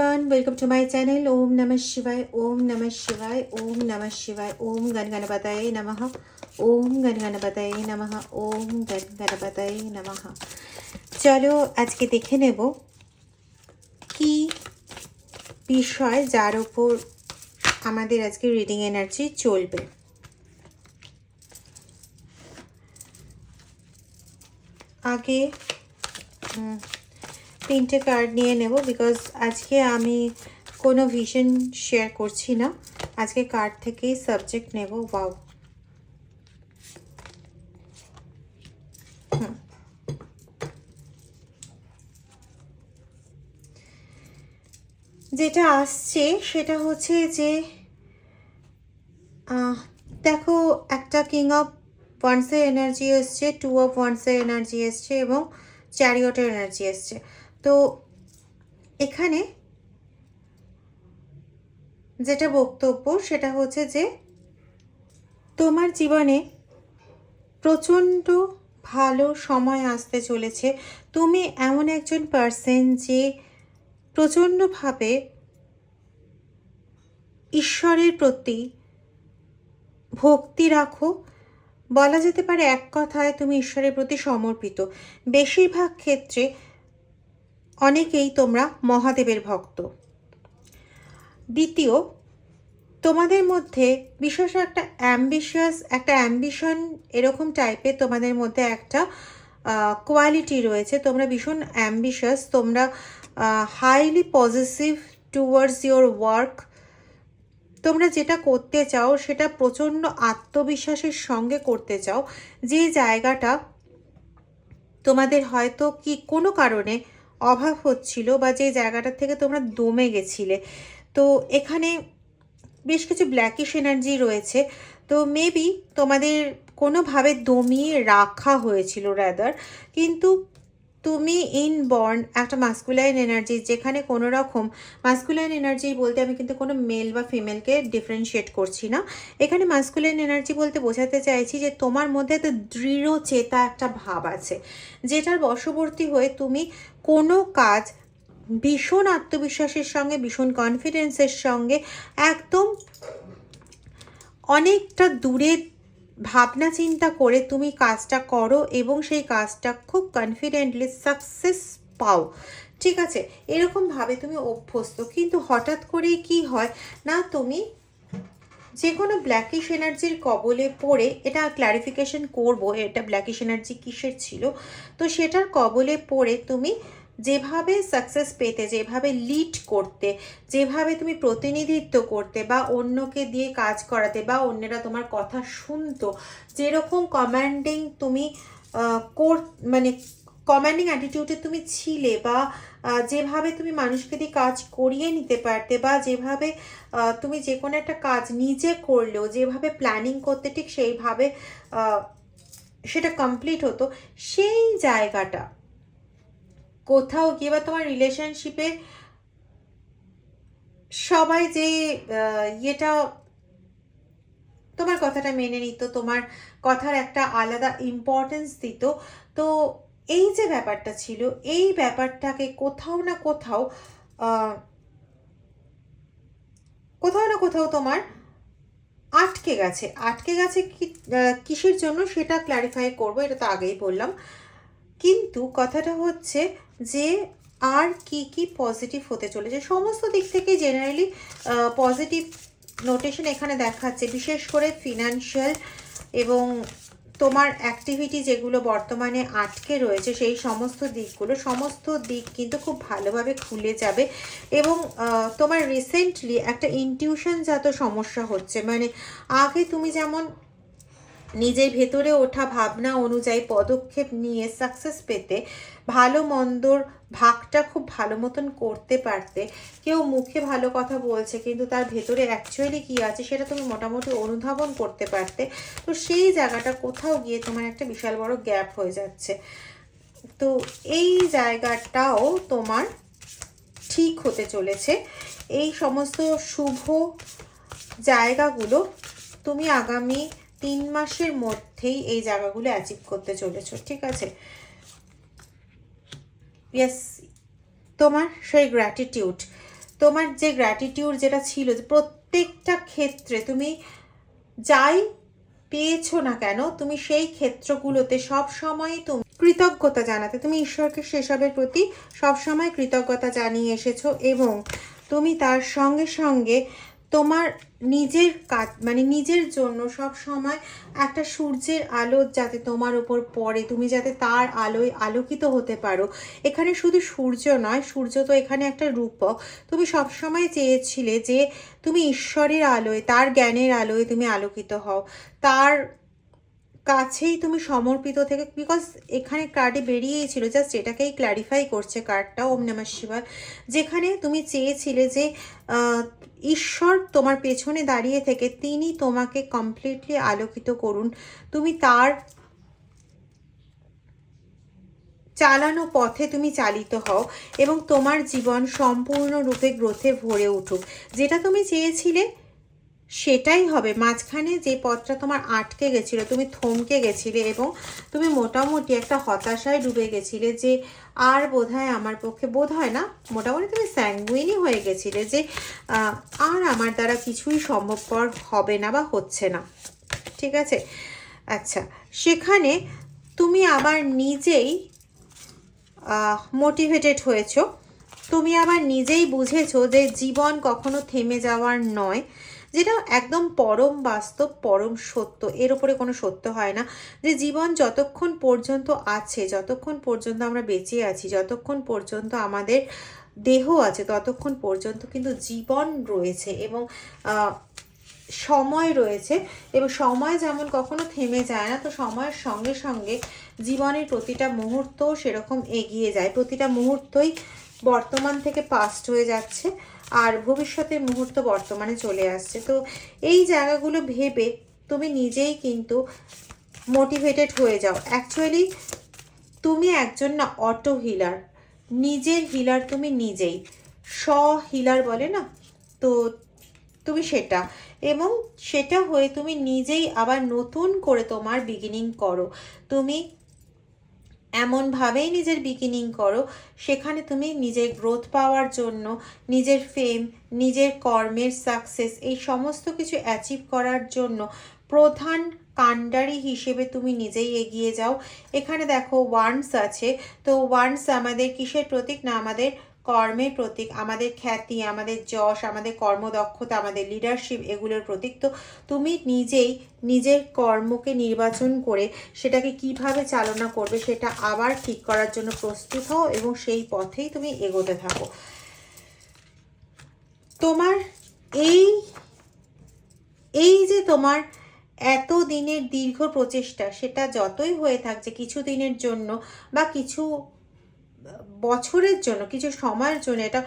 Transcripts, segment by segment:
everyone, welcome to my channel. Om Namah Shivaya, Om Namah Shivaya, Om Namah Shivaya, Om Ganganapataye Namaha, Om Ganganapataye Namaha, Om Ganganapataye Namaha. চলো আজকে দেখে নেব কি বিষয় যার ওপর আমাদের আজকে রিডিং এনার্জি চলবে আগে তিনটে কার্ড নিয়ে নেব বিকজ আজকে আমি কোনো ভিশন শেয়ার করছি না। আজকে কার্ড থেকেই সাবজেক্ট নেব হুম। যেটা আসছে সেটা হচ্ছে যে দেখো একটা কিং অফ ওয়ান্সের এনার্জি এসছে টু অফ ওয়ান্সের এনার্জি এসছে এবং চ্যারিয়টের এনার্জি এসছে। তো এখানে যেটা বক্তব্য সেটা হচ্ছে যে তোমার জীবনে প্রচণ্ড ভালো সময় আসতে চলেছে। তুমি এমন একজন পার্সন যে প্রচণ্ডভাবে ঈশ্বরের প্রতি ভক্তি রাখো। বলা যেতে পারে এক কথায় তুমি ঈশ্বরের প্রতি সমর্পিত। বেশিরভাগ ক্ষেত্রে অনেকেই তোমরা মহাদেবের ভক্ত। দ্বিতীয়, তোমাদের মধ্যে বিশেষ একটা অ্যাম্বিশিয়াস একটা অ্যাম্বিশন এরকম টাইপের তোমাদের মধ্যে একটা কোয়ালিটি রয়েছে। তোমরা ভীষণ অ্যাম্বিশাস তোমরা highly positive towards your work তোমরা যেটা করতে চাও, সেটা প্রচণ্ড আত্মবিশ্বাসের সঙ্গে করতে চাও। যে জায়গাটা তোমাদের হয়তো কি কোনো কারণে অভাব হচ্ছিল বা যে জায়গাটার থেকে তোমরা দমে গেছিলে। তো এখানে বেশ কিছু ব্ল্যাকিশ এনার্জি রয়েছে। তো মেবি তোমাদের কোনোভাবে দমিয়ে রাখা হয়েছিল রাদার কিন্তু তুমি ইন বর্ন একটা মাস্কুলাইন এনার্জি যেখানে কোনো রকম মাস্কুলাইন এনার্জি বলতে আমি কিন্তু কোনো মেল বা ফিমেলকে ডিফারেন্সিয়েট করছি না। এখানে মাস্কুলাইন এনার্জি বলতে বোঝাতে চাইছি যে তোমার মধ্যে তো দৃঢ় চেতা একটা ভাব আছে, যেটার বশবর্তী হয়ে তুমি কোনো কাজ ভীষণ আত্মবিশ্বাসের সঙ্গে, ভীষণ কনফিডেন্সের সঙ্গে একদম অনেকটা দূরে ভাবনা চিন্তা করে তুমি কাজটা করো এবং সেই কাজটা খুব কনফিডেন্টলি সাকসেস পাও। ঠিক আছে? এরকমভাবে তুমি অভ্যস্ত। কিন্তু হঠাৎ করেই কি হয়? না, তুমি যে কোনো ব্ল্যাকিশ এনার্জির কবলে পড়ে এটা ক্ল্যারিফিকেশন করব। এটা ব্ল্যাকিশ এনার্জি কিসের ছিল? তো সেটার কবলে পড়ে তুমি যেভাবে সাকসেস পেতে, যেভাবে লিড করতে, যেভাবে তুমি প্রতিনিধিত্ব করতে বা অন্যকে দিয়ে কাজ করাতে বা অন্যরা তোমার কথা শুনতো, যেরকম কমান্ডিং তুমি কর মানে কমান্ডিং অ্যাটিটিউডে তুমি ছিলে বা যেভাবে তুমি মানুষকে দিয়ে কাজ করিয়ে নিতে পারতে বা যেভাবে তুমি যে কোনো একটা কাজ নিজে করলেও, যেভাবে প্ল্যানিং করতে ঠিক সেইভাবে সেটা কমপ্লিট হতো, সেই জায়গাটা কোথাও গিয়ে বা তোমার রিলেশনশিপে সবাই যে ইয়েটা তোমার কথাটা মেনে নিত, তোমার কথার একটা আলাদা ইম্পর্টেন্স দিত, তো এই যে ব্যাপারটা ছিল, এই ব্যাপারটাকে কোথাও না কোথাও কোথাও না কোথাও তোমার আটকে গেছে। আটকে গেছে কিসের জন্য সেটা ক্ল্যারিফাই করব, এটা তো আগেই বললাম। কিন্তু কথাটা হচ্ছে যে আর কি কি পজিটিভ হতে চলেছে। সমস্ত দিক থেকে জেনারেলি পজিটিভ নোটেশন এখানে দেখাচ্ছে, বিশেষ করে ফিনান্সিয়াল এবং তোমার অ্যাক্টিভিটি যেগুলো বর্তমানে আটকে রয়েছে, সেই সমস্ত দিকগুলো, সমস্ত দিক কিন্তু খুব ভালোভাবে খুলে যাবে এবং তোমার রিসেন্টলি একটা ইনটিউশন জাত সমস্যা হচ্ছে। মানে আগে তুমি যেমন নিজের ভেতরে ওঠা ভাবনা অনুযায়ী পদক্ষেপ নিয়ে সাকসেস পেতে ভালো মন্দর ভাগটা খুব ভালো মতন করতে পারতে। কেউ মুখে ভালো কথা বলছে, কিন্তু তার ভেতরে অ্যাকচুয়ালি কি আছে সেটা তুমি মোটামুটি অনুধাবন করতে পারতে। তো সেই জায়গাটা কোথাও গিয়ে তোমার একটা বিশাল বড় গ্যাপ হয়ে যাচ্ছে। তো এই জায়গাটাও তোমার ঠিক হতে চলেছে। এই সমস্ত শুভ জায়গাগুলো তুমি আগামী তিন মাসের মধ্যেই এই জায়গাগুলো অ্যাচিভ করতে চলেছো, ঠিক আছে? ইয়েস তোমার সেই গ্র্যাটিটিউড তোমার যে গ্র্যাটিটিউড যেটা ছিল, যে প্রত্যেকটা ক্ষেত্রে তুমি যাই পেয়েছ না কেন, তুমি সেই ক্ষেত্রগুলোতে সব সময় তুমি কৃতজ্ঞতা জানাতে, তুমি ঈশ্বরকে সেসবের প্রতি সবসময় কৃতজ্ঞতা জানিয়ে এসেছ এবং তুমি তার সঙ্গে সঙ্গে তোমার নিজের কাজ মানে নিজের জন্য সব সময় একটা সূর্যের আলো যাতে তোমার উপর পড়ে, তুমি যাতে তার আলোয় আলোকিত হতে পারো। এখানে শুধু সূর্য নয়, সূর্য তো এখানে একটা রূপক। তুমি সব সময় চেয়েছিলে যে তুমি ঈশ্বরের আলোয়, তার জ্ঞানের আলোয় তুমি আলোকিত হও। তার কাছেই তুমি সমর্পিত থেকে বিকজ এখানে কার্ডে বেরিয়েই ছিল জাস্ট এটাকেই ক্ল্যারিফাই করছে কার্ডটা ওম নমঃ শিবায়। যেখানে তুমি চেয়েছিলে যে ঈশ্বর তোমার পেছনে দাঁড়িয়ে থেকে তিনি তোমাকে কমপ্লিটলি আলোকিত করুন। তুমি তার চালানো পথে তুমি চালিত হও এবং তোমার জীবন সম্পূর্ণরূপে গ্রোথে ভরে উঠুক। যেটা তুমি চেয়েছিলে সেটাই হবে। মাঝখানে যে পথটা তোমার আটকে গেছিল, তুমি থমকে গেছিলে এবং তুমি মোটামুটি একটা হতাশায় ডুবে গেছিলে যে আর বোধহয় আমার পক্ষে বোধ হয় না, মোটামুটি তুমি স্যাঙ্গুইনই হয়ে গেছিলে যে আর আমার দ্বারা কিছুই সম্ভবপর হবে না বা হচ্ছে না। ঠিক আছে? আচ্ছা সেখানে তুমি আবার নিজেই মোটিভেটেড হয়েছো। তুমি আবার নিজেই বুঝেছ যে জীবন কখনো থেমে যাওয়ার নয়। যেটা একদম পরম বাস্তব, পরম সত্য, এর উপরে কোনো সত্য হয় না। যে জীবন যতক্ষণ পর্যন্ত আছে, যতক্ষণ পর্যন্ত আমরা বেঁচে আছি, যতক্ষণ পর্যন্ত আমাদের দেহ আছে, ততক্ষণ পর্যন্ত কিন্তু জীবন রয়েছে এবং সময় রয়েছে। এবং সময় যেমন কখনো থেমে যায় না, তো সময়ের সঙ্গে সঙ্গে জীবনের প্রতিটা মুহূর্ত সেরকম এগিয়ে যায়। প্রতিটা মুহূর্তই বর্তমান থেকে পাস্ট হয়ে যাচ্ছে। আর ভবিষ্যতের মুহূর্ত বর্তমানে চলে আসছে। তো এই জায়গাগুলো ভেবে তুমি নিজেই কিন্তু মোটিভেটেড হয়ে যাও। অ্যাকচুয়ালি তুমি একজন না অটো হিলার নিজের হিলার তুমি নিজেই। স হিলার বলে না? তো তুমি সেটা। এবং সেটা হয়ে তুমি নিজেই আবার নতুন করে তোমার বিগিনিং করো। তুমি এমনভাবেই নিজের বিগিনিং করো, সেখানে তুমি নিজের গ্রোথ পাওয়ার জন্য, নিজের ফেম নিজের কর্মের সাকসেস এই সমস্ত কিছু অ্যাচিভ করার জন্য প্রধান কাণ্ডারি হিসেবে তুমি নিজেই এগিয়ে যাও। এখানে দেখো ওয়ান্স আছে, তো ওয়ান্স আমাদের কিসের প্রতীক? না, আমাদের কর্মের প্রতীক, আমাদের খ্যাতি, আমাদের যশ, আমাদের কর্মদক্ষতা, আমাদের লিডারশিপ এগুলোর প্রতীক। তো তুমি নিজেই নিজের কর্মকে নির্বাচন করে সেটাকে কীভাবে চালনা করবে সেটা আবার ঠিক করার জন্য প্রস্তুত হও এবং সেই পথেই তুমি এগোতে থাকো। তোমার এই এই যে তোমার এত দিনের দীর্ঘ প্রচেষ্টা, সেটা যতই হয়ে থাকছে কিছু দিনের জন্য বা কিছু বছরের জন্য, কিছু সময়ের জন্য এটা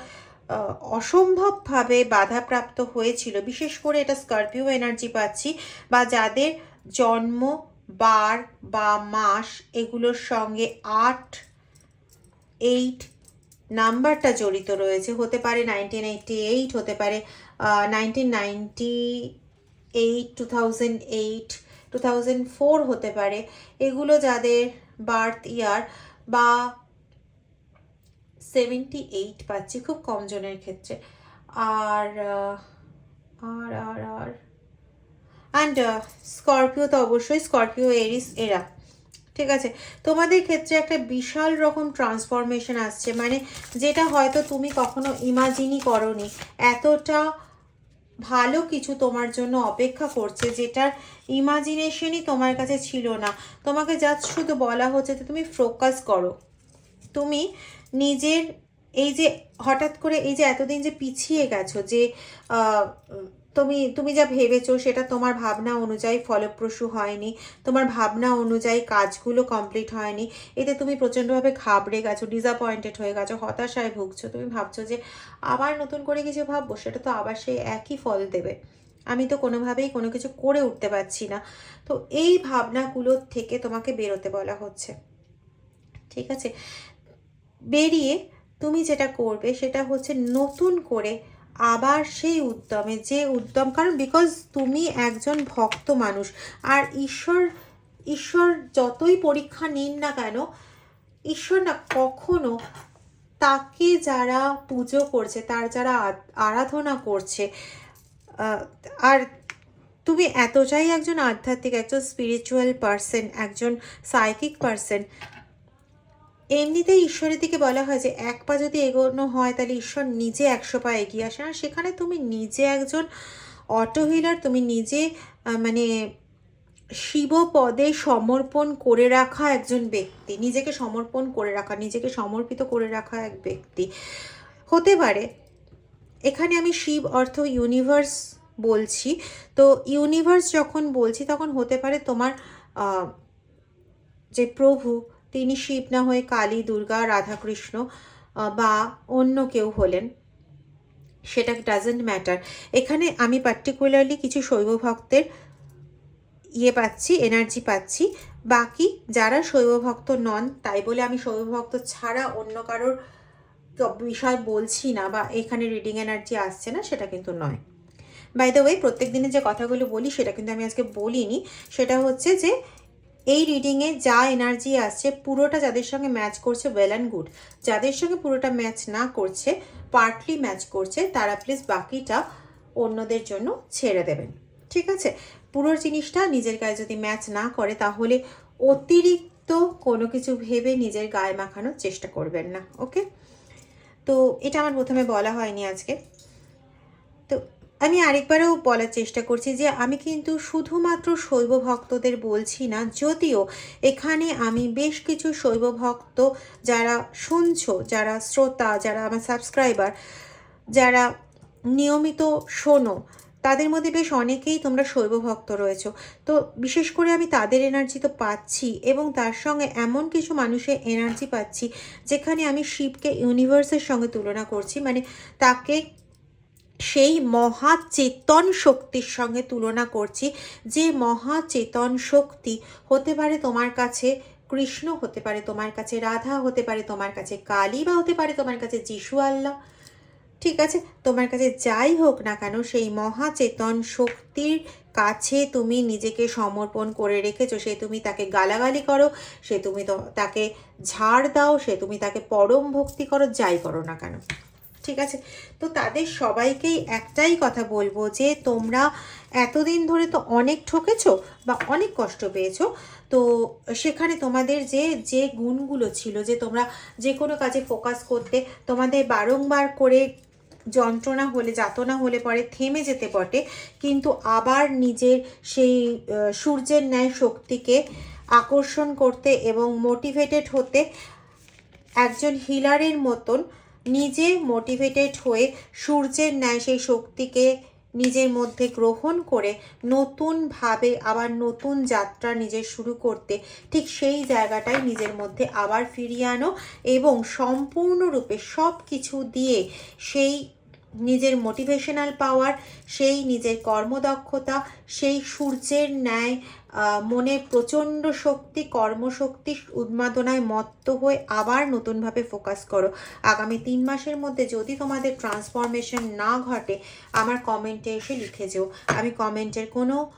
অসম্ভবভাবে বাধাপ্রাপ্ত হয়েছিল। বিশেষ করে এটা স্করপিও এনার্জি পাচ্ছি বা যাদের জন্ম, বার বা মাস এগুলোর সঙ্গে আট এইট নাম্বারটা জড়িত রয়েছে। হতে পারে নাইনটিন এইটটি এইট হতে পারে nineteen ninety eight two thousand eight two thousand four হতে পারে। এগুলো যাদের বার্থ ইয়ার বা সেভেন্টি এইট পাচ্ছি, খুব কম জনের ক্ষেত্রে। আর আর আর আর অ্যান্ড স্করপিও তো অবশ্যই স্করপিও এরিস এরা। ঠিক আছে? তোমাদের ক্ষেত্রে একটা বিশাল রকম ট্রান্সফরমেশন আসছে। মানে যেটা হয়তো তুমি কখনো ইমাজিনই করনি। এতটা ভালো কিছু তোমার জন্য অপেক্ষা করছে, যেটার ইমাজিনেশনই তোমার কাছে ছিল না। তোমাকে যা শুধু বলা হচ্ছে যে তুমি ফোকাস করো। তুমি নিজের এই যে হঠাৎ করে এই যে এতদিন যে পিছিয়ে গেছো যে তুমি তুমি যা ভেবেছো সেটা তোমার ভাবনা অনুযায়ী ফলপ্রসূ হয়নি, তোমার ভাবনা অনুযায়ী কাজগুলো কমপ্লিট হয়নি, এতে তুমি প্রচণ্ডভাবে ঘাবড়ে গেছো ডিসঅ্যাপয়েন্টেড হয়ে গেছো, হতাশায় ভুগছো। তুমি ভাবছ যে আবার নতুন করে কিছু ভাববো, সেটা তো আবার সেই একই ফল দেবে। আমি তো কোনোভাবেই কোনো কিছু করে উঠতে পারছি না। তো এই ভাবনাগুলোর থেকে তোমাকে বেরোতে বলা হচ্ছে। ঠিক আছে? বেরিয়ে তুমি যেটা করবে সেটা হচ্ছে নতুন করে আবার সেই উদ্যমে, যে উদ্যম, কারণ বিকজ তুমি একজন ভক্ত মানুষ আর ঈশ্বর ঈশ্বর যতই পরীক্ষা নিন না কেন, ঈশ্বর না কখনো তাকে যারা পুজো করছে, তার যারা আরাধনা করছে আর তুমি এতটাই একজন আধ্যাত্মিক, একজন স্পিরিচুয়াল পার্সন একজন সাইকিক পার্সন এমনিতেই ঈশ্বরের দিকে বলা হয় যে এক পা যদি এগোনো হয়, তাহলে ঈশ্বর নিজে একশো পা এগিয়ে আসে আর সেখানে তুমি নিজে একজন অটো হুইলার তুমি নিজে মানে শিবপদে সমর্পণ করে রাখা একজন ব্যক্তি, নিজেকে সমর্পণ করে রাখা, নিজেকে সমর্পিত করে রাখা এক ব্যক্তি। হতে পারে, এখানে আমি শিব অর্থ ইউনিভার্স বলছি। তো ইউনিভার্স যখন বলছি, তখন হতে পারে তোমার যে প্রভু তিনি শিব না হয়ে কালী, দুর্গা, রাধাকৃষ্ণ বা অন্য কেউ হলেন। সেটা ডাজেন্ট ম্যাটার এখানে আমি পার্টিকুলারলি কিছু শৈব ভক্তের ইয়ে পাচ্ছি এনার্জি পাচ্ছি। বাকি যারা শৈব ভক্ত নন, তাই বলে আমি শৈব ভক্ত ছাড়া অন্য কারোর বিষয় বলছি না বা এখানে রিডিং এনার্জি আসছে না, সেটা কিন্তু নয়। বাই দ্য ওয়ে প্রত্যেক দিনে যে কথাগুলো বলি, সেটা কিন্তু আমি আজকে বলিনি। সেটা হচ্ছে যে এই রিডিংয়ে যা এনার্জি আসছে, পুরোটা যাদের সঙ্গে ম্যাচ করছে ওয়েল অ্যান্ড গুড যাদের সঙ্গে পুরোটা ম্যাচ না করছে পার্টলি ম্যাচ করছে, তারা প্লিজ বাকিটা অন্যদের জন্য ছেড়ে দেবেন। ঠিক আছে? পুরো জিনিসটা নিজের গায়ে যদি ম্যাচ না করে, তাহলে অতিরিক্ত কোনো কিছু ভেবে নিজের গায়ে মাখানোর চেষ্টা করবেন না ওকে তো এটা আমার প্রথমে বলা হয়নি আজকে। আমি আরেকবারও বলার চেষ্টা করছি যে আমি কিন্তু শুধুমাত্র শৈব ভক্তদের বলছি না, যদিও এখানে আমি বেশ কিছু শৈব ভক্ত যারা শুনছো, যারা শ্রোতা, যারা আমার সাবস্ক্রাইবার, যারা নিয়মিত শোনো, তাদের মধ্যে বেশ অনেকেই তোমরা শৈব ভক্ত রয়েছো। তো বিশেষ করে আমি তাদের এনার্জি তো পাচ্ছি এবং তার সঙ্গে এমন কিছু মানুষের এনার্জি পাচ্ছি, যেখানে আমি শিবকে ইউনিভার্সের সঙ্গে তুলনা করছি মানে তাকে সেই মহাচেতন শক্তির সঙ্গে তুলনা করছি, যে মহাচেতন শক্তি হতে পারে তোমার কাছে কৃষ্ণ, হতে পারে তোমার কাছে রাধা, হতে পারে তোমার কাছে কালী বা হতে পারে তোমার কাছে যিশু আল্লাহ। ঠিক আছে? তোমার কাছে যাই হোক না কেন, সেই মহাচেতন শক্তির কাছে তুমি নিজেকে সমর্পণ করে রেখেছো, সে তুমি তাকে গালাগালি করো, সে তুমি তাকে ঝাড় দাও, সে তুমি তাকে পরম ভক্তি করো, যাই করো না কেন। ঠিক আছে? তো তাদের সবাইকেই একটাই কথা বলব যে, তোমরা এতদিন ধরে তো অনেক ঠকেছো বা অনেক কষ্ট পেয়েছ। তো সেখানে তোমাদের যে যে গুণগুলো ছিল, যে তোমরা যে কোনো কাজে ফোকাস করতে, তোমাদের বারংবার করে যন্ত্রণা হলে, যাতনা হলে পরে থেমে যেতে বটে। কিন্তু আবার নিজের সেই সূর্যের ন্যায় শক্তিকে আকর্ষণ করতে এবং মোটিভেটেড হতে একজন হিলারের মতন নিজে মোটিভেটেড হয়ে সূর্যের ন্যায় সেই শক্তিকে নিজের মধ্যে গ্রহণ করে নতুনভাবে আবার নতুন যাত্রা নিজের শুরু করতে, ঠিক সেই জায়গাটাই নিজের মধ্যে আবার ফিরিয়ে আনো এবং সম্পূর্ণরূপে সব কিছু দিয়ে সেই নিজের মোটিভেশনাল পাওয়ার সেই নিজের কর্মদক্ষতা, সেই সূর্যের ন্যায় মনে প্রচণ্ড শক্তি, কর্মশক্তি উন্মাদনায় মত্ত হয়ে আবার নতুনভাবে ফোকাস করো। আগামী তিন মাসের মধ্যে যদি তোমাদের ট্রান্সফরমেশন না ঘটে, আমার কমেন্টে এসে লিখে যেও। আমি কমেন্টের কোনো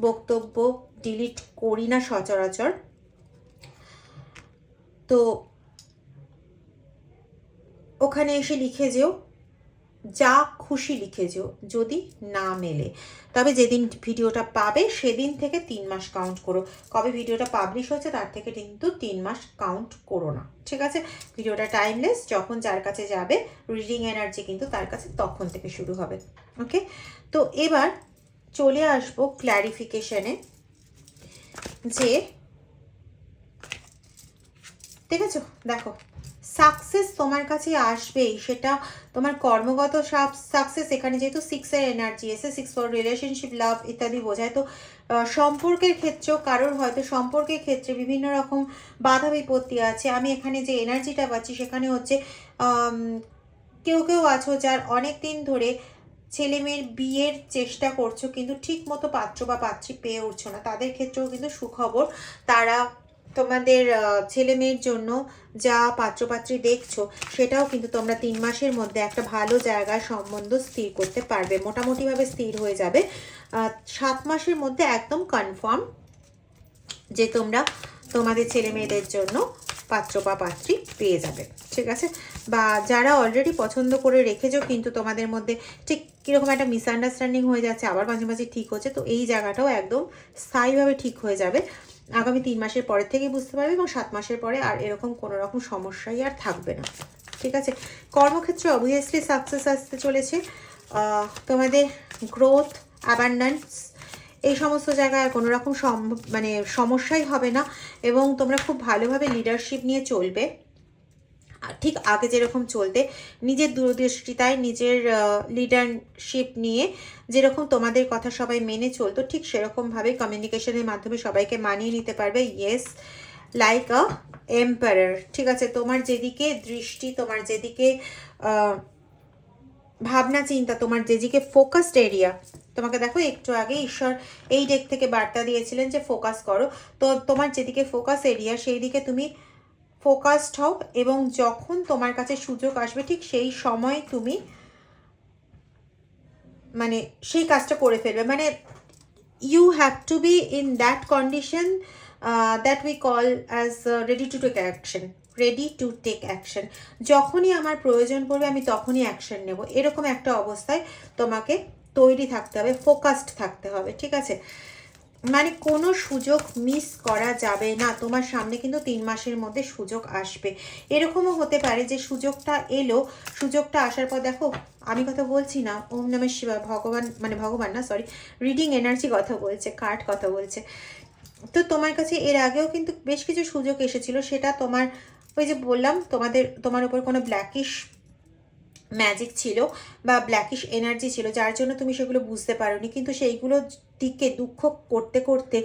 বক্তব্য ডিলিট করি না সচরাচর। তো, ওখানে এসে লিখে যেও। যা খুশি লিখে যেও, যদি না মেলে। তবে যেদিন ভিডিওটা পাবে, সেদিন থেকে তিন মাস কাউন্ট করো। কবে ভিডিওটা পাবলিশ হচ্ছে তার থেকে কিন্তু তিন মাস কাউন্ট করো না। ঠিক আছে? ভিডিওটা টাইমলেস যখন যার কাছে যাবে রিডিং এনার্জি কিন্তু তার কাছে তখন থেকে শুরু হবে। ওকে তো এবার চলে আসব ক্ল্যারিফিকেশনে যে ঠিক আছে দেখো সাকসেস তোমার কাছে আসবেই, সেটা তোমার কর্মগত সাকসেস এখানে যেহেতু সিক্সের এনার্জি এসে সিক্স ফর রিলেশনশিপ লাভ ইত্যাদি বোঝায়। তো সম্পর্কের ক্ষেত্রেও কারোর হয়তো সম্পর্কের ক্ষেত্রে বিভিন্ন রকম বাধা বিপত্তি আছে। আমি এখানে যে এনার্জিটা পাচ্ছি সেখানে হচ্ছে কেউ কেউ আছো যার অনেক দিন ধরে ছেলে মেয়ের বিয়ের চেষ্টা করছ কিন্তু ঠিক মতো পাত্র বা পাত্রী পেয়ে উঠছো না। তাদের ক্ষেত্রেও কিন্তু সুখবর। তারা তোমাদের ছেলে মেয়ের জন্য যা পাত্রপাত্রী দেখছ, সেটাও কিন্তু তোমরা তিন মাসের মধ্যে একটা ভালো জায়গায় সম্বন্ধ স্থির করতে পারবে, মোটামুটিভাবে স্থির হয়ে যাবে। সাত মাসের মধ্যে একদম কনফার্ম যে তোমরা তোমাদের ছেলে মেয়েদের জন্য পাত্র বা পাত্রী পেয়ে যাবে, ঠিক আছে? বা যারা অলরেডি পছন্দ করে রেখেছো, কিন্তু তোমাদের মধ্যে ঠিক কীরকম একটা মিসআন্ডারস্ট্যান্ডিং হয়ে যাচ্ছে, আবার মাঝে মাঝে ঠিক হচ্ছে, তো এই জায়গাটাও একদম স্থায়ীভাবে ঠিক হয়ে যাবে। আগামী তিন মাসের পরের থেকে বুঝতে পারবে এবং সাত মাসের পরে আর এরকম কোনো রকম সমস্যাই আর থাকবে না। ঠিক আছে? কর্মক্ষেত্রে অবভিয়াসলি সাকসেস আসতে চলেছে। তোমাদের গ্রোথ অ্যাবান্ডান্স এই সমস্ত জায়গায় কোনো রকম সম- মানে সমস্যাই হবে না এবং তোমরা খুব ভালোভাবে লিডারশিপ নিয়ে চলবে। ঠিক আগে যেরকম চলতে, নিজের দূরদৃষ্টিতায়, নিজের লিডারশিপ নিয়ে যেরকম তোমাদের কথা সবাই মেনে চলতো, ঠিক সেরকমভাবে কমিউনিকেশনের মাধ্যমে সবাইকে মানিয়ে নিতে পারবে। ইয়েস লাইক আ এম্পায়ার ঠিক আছে? তোমার যেদিকে দৃষ্টি, তোমার যেদিকে ভাবনা, চিন্তা, তোমার যেদিকে ফোকাসড এরিয়া তোমাকে দেখো, একটু আগে ঈশ্বর এই ডেক থেকে বার্তা দিয়েছিলেন যে ফোকাস করো। তো তোমার যেদিকে ফোকাস এরিয়া সেই দিকে তুমি ফোকাসড হও এবং যখন তোমার কাছে সুযোগ আসবে, ঠিক সেই সময় তুমি মানে সেই কাজটা করে ফেলবে। মানে you have to be in that condition that we call as ready to take action ready to take action যখনই আমার প্রয়োজন পড়বে, আমি তখনই অ্যাকশন নেব। এরকম একটা অবস্থায় তোমাকে তৈরি থাকতে হবে ফোকাসড থাকতে হবে, ঠিক আছে? মানে কোনো সুযোগ মিস করা যাবে না। তোমার সামনে কিন্তু তিন মাসের মধ্যে সুযোগ আসবে। এরকমও হতে পারে যে সুযোগটা এলো, সুযোগটা আসার পর দেখো, আমি কথা বলছি না, ওম নমঃ শিবা ভগবান মানে ভগবান না সরি রিডিং এনার্জি কথা বলছে কার্ড কথা বলছে। তো তোমার কাছে এর আগেও কিন্তু বেশ কিছু সুযোগ এসেছিল, সেটা তোমার, ওই যে বললাম, তোমাদের, তোমার উপর কোনো ব্ল্যাকিশ ম্যাজিক ছিল বা ব্ল্যাকিশ এনার্জি ছিল, যার জন্য তুমি সেগুলো বুঝতে পারোনি। কিন্তু সেইগুলো দিকে দুঃখ করতে করতে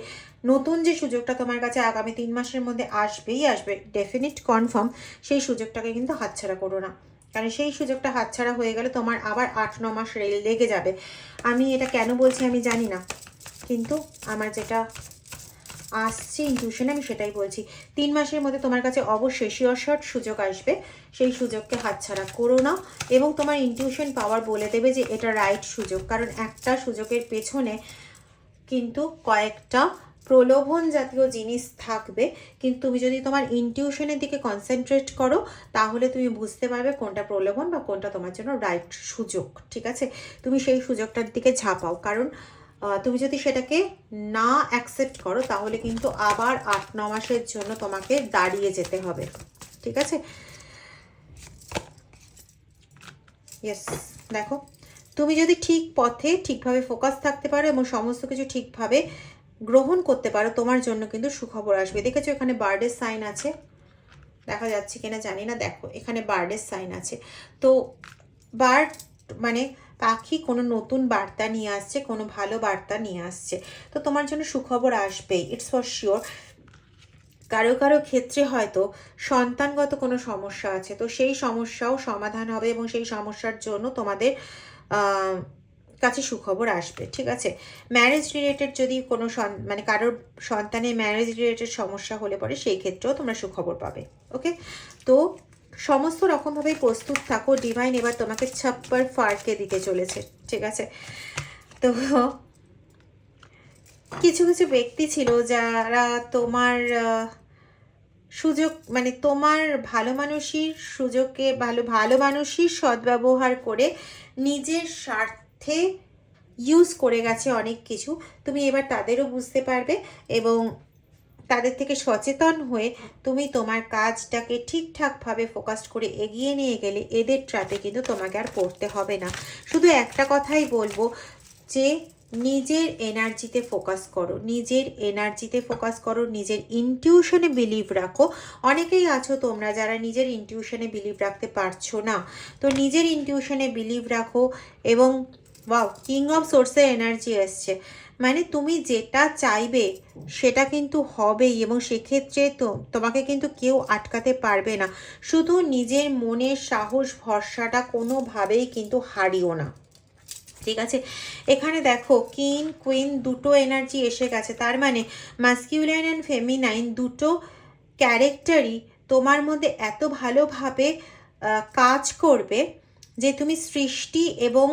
নতুন যে সুযোগটা তোমার কাছে আগামী তিন মাসের মধ্যে আসবেই আসবে ডেফিনিট কনফার্ম সেই সুযোগটাকে কিন্তু হাতছাড়া করো না। কারণ সেই সুযোগটা হাতছাড়া হয়ে গেলে তোমার আবার আট, ন মাস রেল লেগে যাবে। আমি এটা কেন বলছি আমি জানি না। কিন্তু আমার যেটা আসছে ইনটিউশনে আমি সেটাই বলছি। তিন মাসের মধ্যে তোমার কাছে অবশ্যই শিওর সুযোগ আসবে। সেই সুযোগকে হাতছাড়া করো না এবং তোমার ইনটিউশন পাওয়ার বলে দেবে যে এটা রাইট সুযোগ। কারণ একটা সুযোগের পেছনে কিন্তু কয়েকটা প্রলোভন জাতীয় জিনিস থাকবে। কিন্তু তুমি যদি তোমার ইনটিউশনের দিকে কনসেন্ট্রেট করো, তাহলে তুমি বুঝতে পারবে কোনটা প্রলোভন বা কোনটা তোমার জন্য রাইট সুযোগ, ঠিক আছে? তুমি সেই সুযোগটার দিকে ঝাঁপাও। কারণ তুমি যদি সেটাকে না অ্যাকসেপ্ট করো, তাহলে কিন্তু আবার আট, ন মাসের জন্য তোমাকে দাঁড়িয়ে যেতে হবে, ঠিক আছে? ইয়েস দেখো। তুমি যদি ঠিক পথে ঠিকভাবে ফোকাস থাকতে পারো এবং সমস্ত কিছু ঠিকভাবে গ্রহণ করতে পারো, তোমার জন্য কিন্তু সুখবর আসবে। দেখেছ এখানে বার্ডের সাইন আছে? দেখা যাচ্ছে কিনা জানি না। দেখো, এখানে বার্ডের সাইন আছে। তো বার্ড মানে পাখি কোনো নতুন বার্তা নিয়ে আসছে, কোনো ভালো বার্তা নিয়ে আসছে। তো তোমার জন্য সুখবর আসবেই ইটস ফর শিওর কারও কারও ক্ষেত্রে হয়তো সন্তানগত কোনো সমস্যা আছে, তো সেই সমস্যাও সমাধান হবে এবং সেই সমস্যার জন্য তোমাদের কাছে সুখবর আসবে, ঠিক আছে? ম্যারেজ রিলেটেড যদি কোনো মানে কারোর সন্তানের ম্যারেজ রিলেটেড সমস্যা হলে পরে সেই ক্ষেত্রেও তোমরা সুখবর পাবে ওকে তো সমস্ত রকমভাবেই প্রস্তুত থাকো। ডিভাইন এবার তোমাকে ছাপ্পার ফারকে দিতে চলেছে, ঠিক আছে? তো কিছু কিছু ব্যক্তি ছিল যারা তোমার সুযোগ মানে তোমার ভালো মানুষই সুযোগকে, ভালো ভালো মানুষই সদ্ব্যবহার করে নিজের স্বার্থে ইউজ করে গেছে অনেক কিছু। তুমি এবার তাদেরও বুঝতে পারবে এবং তাদের থেকে সচেতন হয়ে তুমি তোমার কাজটাকে ঠিকঠাকভাবে ফোকাসড করে এগিয়ে নিয়ে গেলে এদের ট্র্যাপে কিন্তু তোমাকে আর পড়তে হবে না। শুধু একটা কথাই বলব যে নিজের এনার্জিতে ফোকাস করো, নিজের এনার্জিতে ফোকাস করো, নিজের ইনটিউশনে বিলিভ রাখো। অনেকেই আছো তোমরা যারা নিজের ইনটিউশনে বিলিভ রাখতে পারছ না। তো নিজের ইনটিউশনে বিলিভ রাখো এবং ওয়াও কিং অফ সোর্সের এনার্জি এসছে। মানে তুমি যেটা চাইবে সেটা কিন্তু হবেই এবং সেক্ষেত্রে তো তোমাকে কিন্তু কেউ আটকাতে পারবে না। শুধু নিজের মনের সাহস, ভরসাটা কোনোভাবেই কিন্তু হারিও না। ঠিক আছে? এখানে দেখো, কিন, কুইন দুটো এনার্জি এসে গেছে। তার মানে মাস্কিউলাইন অ্যান্ড ফেমিনাইন দুটো ক্যারেক্টারই তোমার মধ্যে এত ভালোভাবে কাজ করবে যে তুমি সৃষ্টি এবং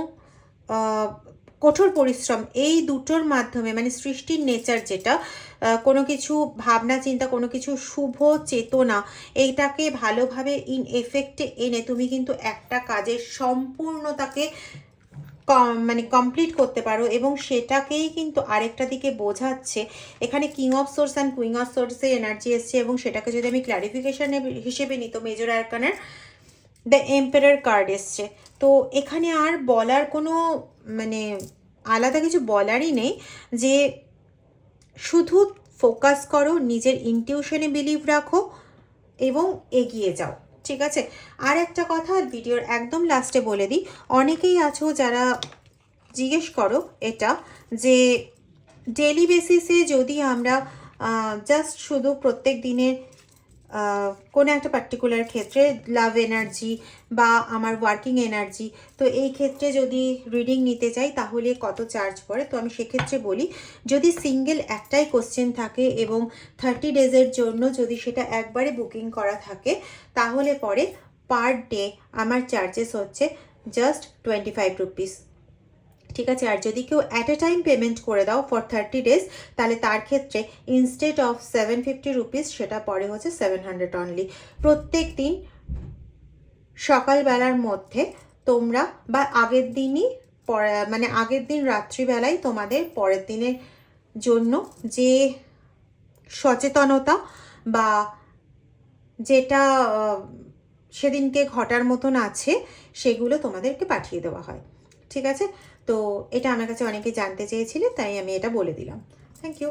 কঠোর পরিশ্রম এই দুটোর মাধ্যমে মানে সৃষ্টির নেচার যেটা কোনো কিছু ভাবনা, চিন্তা, কোনো কিছু শুভ চেতনা, এইটাকে ভালোভাবে ইন এফেক্টে এনে তুমি কিন্তু একটা কাজের সম্পূর্ণতাকে মানে কমপ্লিট করতে পারো এবং সেটাকেই কিন্তু আরেকটা দিকে বোঝাচ্ছে। এখানে king of source and queen of সোর্সের এনার্জি এসছে এবং সেটাকে যদি আমি ক্ল্যারিফিকেশন হিসেবে নিই, তো মেজর আরকানের দ্য এম্পেরার কার্ড এসছে। তো এখানে আর বলার কোনো মানে আলাদা কিছু বলারই নেই যে শুধু ফোকাস করো, নিজের ইনটিউশনে বিলিভ রাখো এবং এগিয়ে যাও। ঠিক আছে? আর একটা কথা ভিডিওর একদম লাস্টে বলে দিই। অনেকেই আছো যারা জিজ্ঞেস করো এটা, যে ডেলি বেসিসে যদি আমরা জাস্ট শুধু প্রত্যেক দিনের কোনো একটা পার্টিকুলার ক্ষেত্রে লাভ এনার্জি বা আমার ওয়ার্কিং এনার্জি তো এই ক্ষেত্রে যদি রিডিং নিতে চাই তাহলে কত চার্জ পড়ে? তো আমি সেক্ষেত্রে বলি, যদি সিঙ্গেল একটাই কোশ্চেন থাকে এবং থার্টি ডেজের জন্য যদি সেটা একবারে বুকিং করা থাকে, তাহলে পরে পার ডে আমার চার্জেস হচ্ছে জাস্ট টোয়েন্টি ফাইভ রুপিস ঠিক আছে? আর যদি কেউ অ্যাট এ টাইম পেমেন্ট করে দাও ফর থার্টি ডেজ তাহলে তার ক্ষেত্রে instead of seven fifty rupees সেটা পরে হচ্ছে সেভেন হান্ড্রেড অনলি প্রত্যেক দিন সকালবেলার মধ্যে তোমরা বা আগের দিনই মানে আগের দিন রাত্রিবেলায় তোমাদের পরের দিনের জন্য যে সচেতনতা বা যেটা সেদিনকে ঘটার মতন আছে, সেগুলো তোমাদেরকে পাঠিয়ে দেওয়া হয়। ঠিক আছে? তো এটা আমার কাছে অনেকে জানতে চেয়েছিলেন তাই আমি এটা বলে দিলাম। Thank you